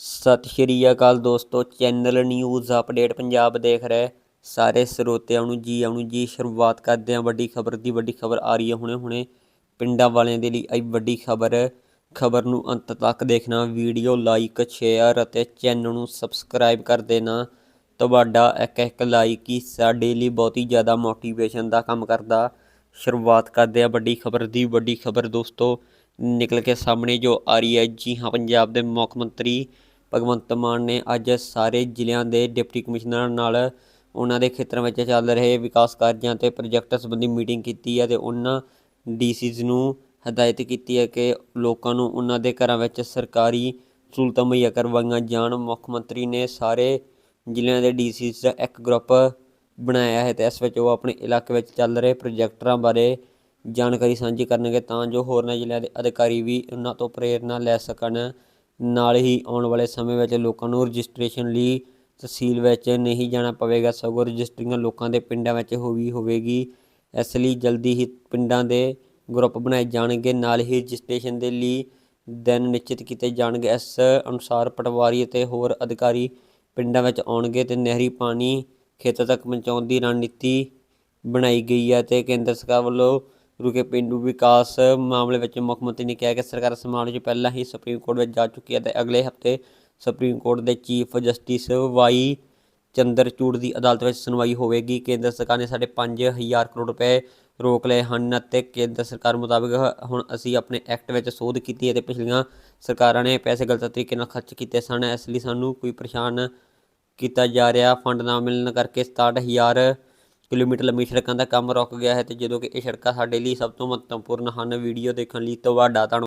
ਸਤਿ ਸ਼੍ਰੀ ਅਕਾਲ ਦੋਸਤੋ, channel news update Punjab ਦੇਖ ਰਹੇ। ਸਾਰੇ ਸਰੋਤਿਆਂ ਨੂੰ ਜੀ ਆਉਣ ਨੂੰ ਜੀ, ਸ਼ੁਰੂਆਤ ਕਰਦੇ ਹਾਂ ਵੱਡੀ ਖਬਰ ਦੀ। ਵੱਡੀ ਖਬਰ ਆ ਰਹੀ ਹੈ ਹੁਣੇ ਹੁਣੇ। ਪਿੰਡਾਂ ਵਾਲਿਆਂ ਦੇ ਲਈ ਆਈ ਵੱਡੀ ਖਬਰ। ਖਬਰ ਨੂੰ ਅੰਤ ਤੱਕ ਦੇਖਣਾ, ਵੀਡੀਓ ਲਾਈਕ, ਸ਼ੇਅਰ ਅਤੇ ਚੈਨਲ ਨੂੰ ਸਬਸਕ੍ਰਾਈਬ ਕਰ ਦੇਣਾ। ਤੁਹਾਡਾ ਇੱਕ ਇੱਕ ਲਾਈਕ ਹੀ ਸਾਡੇ ਲਈ ਬਹੁਤ ਹੀ ਜ਼ਿਆਦਾ ਮੋਟੀਵੇਸ਼ਨ ਦਾ ਕੰਮ ਕਰਦਾ। ਸ਼ੁਰੂਆਤ ਕਰਦੇ ਆ ਵੱਡੀ ਖਬਰ ਦੀ। ਵੱਡੀ ਖਬਰ ਦੋਸਤੋ, ਨਿਕਲ ਕੇ ਸਾਹਮਣੇ ਜੋ ਆ ਰਹੀ ਹੈ, ਜੀ ਹਾਂ, ਪੰਜਾਬ ਦੇ ਮੁੱਖ ਮੰਤਰੀ ਭਗਵੰਤ ਮਾਨ ਨੇ ਅੱਜ ਸਾਰੇ ਜ਼ਿਲ੍ਹਿਆਂ ਦੇ ਡਿਪਟੀ ਕਮਿਸ਼ਨਰਾਂ ਨਾਲ ਉਹਨਾਂ ਦੇ ਖੇਤਰਾਂ ਵਿੱਚ ਚੱਲ ਰਹੇ ਵਿਕਾਸ ਕਾਰਜਾਂ ਤੇ ਪ੍ਰੋਜੈਕਟ ਸੰਬੰਧੀ ਮੀਟਿੰਗ ਕੀਤੀ ਹੈ ਤੇ ਉਹਨਾਂ ਡੀਸੀਜ਼ ਨੂੰ ਹਦਾਇਤ ਕੀਤੀ ਹੈ ਕਿ ਲੋਕਾਂ ਨੂੰ ਉਹਨਾਂ ਦੇ ਘਰਾਂ ਵਿੱਚ ਸਰਕਾਰੀ ਸਹੂਲਤਾਂ ਮੁਹੱਈਆ ਕਰਵਾਈਆਂ ਜਾਣ। ਮੁੱਖ ਮੰਤਰੀ ਨੇ ਸਾਰੇ ਜ਼ਿਲ੍ਹਿਆਂ ਦੇ ਡੀਸੀਜ਼ ਦਾ ਇੱਕ ਗਰੁੱਪ ਬਣਾਇਆ ਹੈ ਤੇ ਇਸ ਵਿੱਚ ਉਹ ਆਪਣੇ ਇਲਾਕੇ ਵਿੱਚ ਚੱਲ ਰਹੇ ਪ੍ਰੋਜੈਕਟਰਾਂ ਬਾਰੇ ਜਾਣਕਾਰੀ ਸਾਂਝੀ ਕਰਨਗੇ ਤਾਂ ਜੋ ਹੋਰਨਾਂ ਜ਼ਿਲ੍ਹਿਆਂ ਦੇ ਅਧਿਕਾਰੀ ਵੀ ਉਹਨਾਂ ਤੋਂ ਪ੍ਰੇਰਨਾ ਲੈ ਸਕਣ। ਨਾਲ ਹੀ ਆਉਣ ਵਾਲੇ ਸਮੇਂ ਵਿੱਚ ਲੋਕਾਂ ਨੂੰ ਰਜਿਸਟ੍ਰੇਸ਼ਨ ਲਈ ਤਹਿਸੀਲ ਵਿੱਚ ਨਹੀਂ ਜਾਣਾ ਪਵੇਗਾ। ਸਗੋਂ ਰਜਿਸਟਰੀਆਂ ਲੋਕਾਂ ਦੇ ਪਿੰਡਾਂ ਵਿੱਚ ਹੋਈ ਹੋਵੇਗੀ। ਇਸ ਲਈ ਜਲਦੀ ਹੀ ਪਿੰਡਾਂ ਦੇ ਗਰੁੱਪ ਬਣਾਏ ਜਾਣਗੇ। ਨਾਲ ਹੀ ਰਜਿਸਟ੍ਰੇਸ਼ਨ ਦੇ ਲਈ ਦਿਨ ਨਿਸ਼ਚਿਤ ਕੀਤੇ ਜਾਣਗੇ। ਇਸ ਅਨੁਸਾਰ ਪਟਵਾਰੀ ਅਤੇ ਹੋਰ ਅਧਿਕਾਰੀ ਪਿੰਡਾਂ ਵਿੱਚ ਆਉਣਗੇ ਤੇ ਨਹਿਰੀ ਪਾਣੀ ਖੇਤਾਂ ਤੱਕ ਪਹੁੰਚਾਉਣ ਦੀ ਰਣਨੀਤੀ ਬਣਾਈ ਗਈ ਹੈ ਤੇ ਕੇਂਦਰ ਸਰਕਾਰ ਵੱਲੋਂ ਰੁਕੇ ਪਿੰਡੂ ਵਿਕਾਸ ਮਾਮਲੇ ਵਿੱਚ ਮੁੱਖ ਮੰਤਰੀ ਨੇ ਕਿਹਾ ਕਿ ਸਰਕਾਰ ਇਸ ਮਾਮਲੇ 'ਚ ਪਹਿਲਾਂ ਹੀ ਸੁਪਰੀਮ ਕੋਰਟ ਵਿੱਚ ਜਾ ਚੁੱਕੀ ਹੈ ਤੇ ਅਗਲੇ ਹਫ਼ਤੇ ਸੁਪਰੀਮ ਕੋਰਟ ਦੇ ਚੀਫ ਜਸਟਿਸ ਵਾਈ ਚੰਦਰਚੂੜ ਦੀ ਅਦਾਲਤ ਵਿੱਚ ਸੁਣਵਾਈ ਹੋਵੇਗੀ। ਕੇਂਦਰ ਸਰਕਾਰ ਨੇ ਸਾਡੇ 5000 ਕਰੋੜ ਰੁਪਏ ਰੋਕ ਲਏ ਹਨ ਅਤੇ ਕੇਂਦਰ ਸਰਕਾਰ ਮੁਤਾਬਕ ਹੁਣ ਅਸੀਂ ਆਪਣੇ ਐਕਟ ਵਿੱਚ ਸੋਧ ਕੀਤੀ ਹੈ ਤੇ ਪਿਛਲੀਆਂ ਸਰਕਾਰਾਂ ਨੇ ਪੈਸੇ ਗਲਤ ਤਰੀਕੇ ਨਾਲ ਖਰਚ ਕੀਤੇ ਸਨ। ਇਸ ਲਈ ਸਾਨੂੰ ਕੋਈ ਪਰੇਸ਼ਾਨ ਕੀਤਾ ਜਾ ਰਿਹਾ। ਫੰਡ ਨਾ ਮਿਲਣ ਕਰਕੇ 67000 ਕਿਲੋਮੀਟਰ ਲੰਮੀ ਸੜਕਾਂ ਦਾ ਕੰਮ ਰੁਕ ਗਿਆ ਹੈ ਤੇ ਜਦੋਂ ਕਿ ਇਹ ਸੜਕਾਂ ਸਾਡੇ ਲਈ ਸਭ ਤੋਂ ਮਹੱਤਵਪੂਰਨ ਹਨ ਵੀਡੀਓ ਦੇਖਣ ਲਈ ਤੁਹਾਡਾ। ਧੰਨਵਾਦ